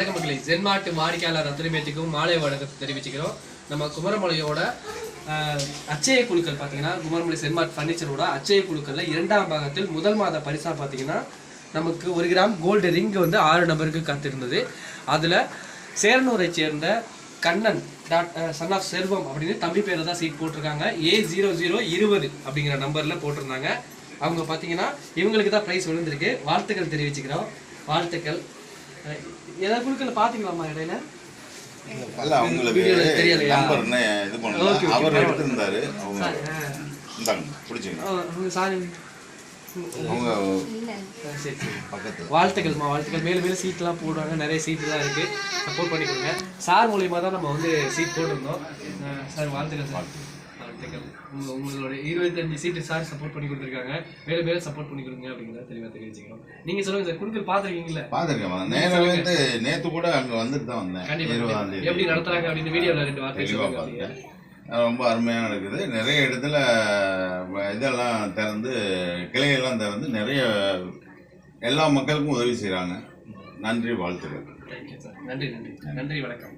வணக்கம் மக்களே. ஜென்மாட்டு வாடிக்கையாளர் அத்தனை மாலை வணக்கத்தை தெரிவிச்சுக்கிறோம். நம்ம குமரமலையோட அச்சய குழுக்கள் பார்த்தீங்கன்னா குமரமலை சென்மார்ட் ஃபர்னிச்சரோட அச்சய குழுக்கள்ல இரண்டாம் பாகத்தில் முதல் மாத பரிசா பார்த்தீங்கன்னா நமக்கு ஒரு கிராம் கோல்டு ரிங் வந்து ஆறு நபருக்கு காத்திருந்தது. அதுல சேரனூரை சேர்ந்த Kannan dot son of Selvam அப்படின்னு தம்பி பேரில் தான் சீட் போட்டிருக்காங்க. ஏ ஜீரோ ஜீரோ இருபது அப்படிங்கிற நம்பரில் போட்டிருந்தாங்க. அவங்க பார்த்தீங்கன்னா இவங்களுக்கு தான் ப்ரைஸ் விழுந்திருக்கு. வாழ்த்துக்கள் தெரிவிச்சுக்கிறோம். வாழ்த்துக்கள். ஏதாவது குழுக்கள் பார்த்தீங்களாம்மா இடையில? அல்ல அவங்களுக்கு தெரியலையா? இது பண்ணல. அவர். எடுத்திருந்தாரு. அவங்க இந்தாங்க பிடிச்சிங்க சாரி. அவங்க வாழ்த்துக்கள்மா வாழ்த்துக்கள். மேலும் மேலும் சீட்லாம் போடுவாங்க. நிறைய தான் இருக்கு. சப்போர்ட் பண்ணி கொடுங்க சார் மூலியமா தான் நம்ம வந்து சீட் போட்டிருந்தோம். சார் வாழ்த்துக்கள் சார். வாழ்த்துக்கள் உங்க உங்களோட இருபத்தஞ்சு சீட்டு சார் சப்போர்ட் பண்ணி கொடுத்துருக்காங்க. மேலும் மேலும் சப்போர்ட் பண்ணி கொடுங்க அப்படிங்கிறத தெளிவாக தெரிவிச்சுக்கிறோம். நீங்க சொல்லுங்க சார் குழுக்கள் பார்த்துருக்கீங்களா? பாத்துருக்கேன் நேரம் வந்து நேத்து கூட அங்க வந்துட்டு தான் வந்தேன். கண்டிப்பா இருபதாம் கண்டிப்பா. தேதி. எப்படி நடத்துறாங்க அப்படின்னு வீடியோல ரெண்டு வார்த்தை சொல்லுங்க ரொம்ப அருமையா நடக்குது. நிறைய இடத்துல இதெல்லாம் திறந்து கிளையெல்லாம் திறந்து நிறைய எல்லா மக்களுக்கும் உதவி செய்றாங்க. நன்றி வாழ்த்துக்கள். நன்றி நன்றி. நன்றி வணக்கம்.